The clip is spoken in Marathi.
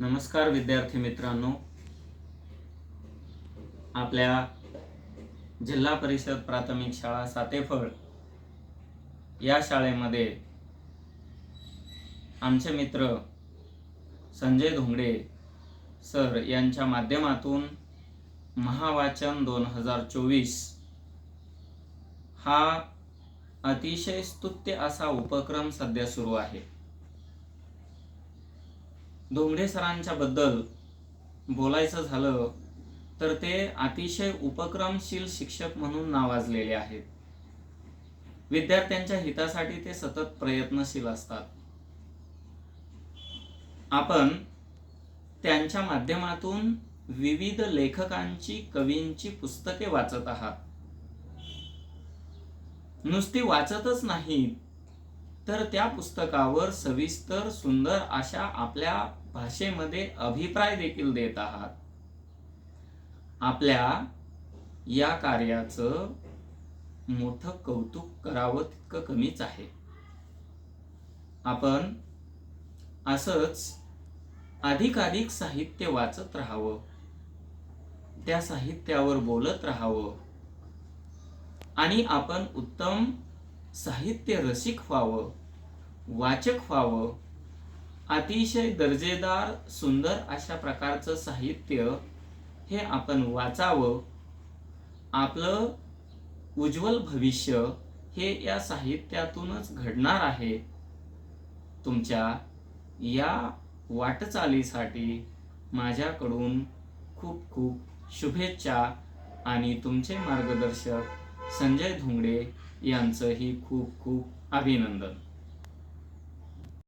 नमस्कार विद्यार्थी मित्रांनो. आपल्या जिल्हा परिषद प्राथमिक शाळा सातेफळ या शाळेमध्ये आमचे मित्र संजय धोंगडे सर यांच्या माध्यमातून महावाचन दोन हजार चोवीस हा अतिशय स्तुत्य असा उपक्रम सध्या सुरू आहे. धोंगडे सरांच्या बद्दल बोलायचं झालं तर ते अतिशय उपक्रमशील शिक्षक म्हणून नावाजलेले आहेत. विद्यार्थ्यांच्या हितासाठी ते सतत प्रयत्नशील असतात. आपण त्यांच्या माध्यमातून विविध लेखकांची कवींची पुस्तके वाचत आहात. नुसती वाचतच नाहीत तर त्या पुस्तकावर सविस्तर सुंदर अशा आपल्या भाषेमध्ये अभिप्राय देखील देत आहात. आपल्या या कार्याचं मोठं कौतुक करावं तितकं कमीच आहे. आपण असंच अधिकाधिक साहित्य वाचत राहावं. त्या साहित्यावर बोलत राहावं. आणि आपण उत्तम साहित्य रसिक व्हावं वाचक व्हावं अतिशय दर्जेदार सुंदर अशा प्रकारचं साहित्य हे आपण वाचावं. आपलं उज्ज्वल भविष्य हे या साहित्यातूनच घडणार आहे. तुमच्या या वाटचालीसाठी माझ्याकडून खूप खूप शुभेच्छा आणि तुमचे मार्गदर्शक संजय धोंगडे यांचंही खूप खूप अभिनंदन.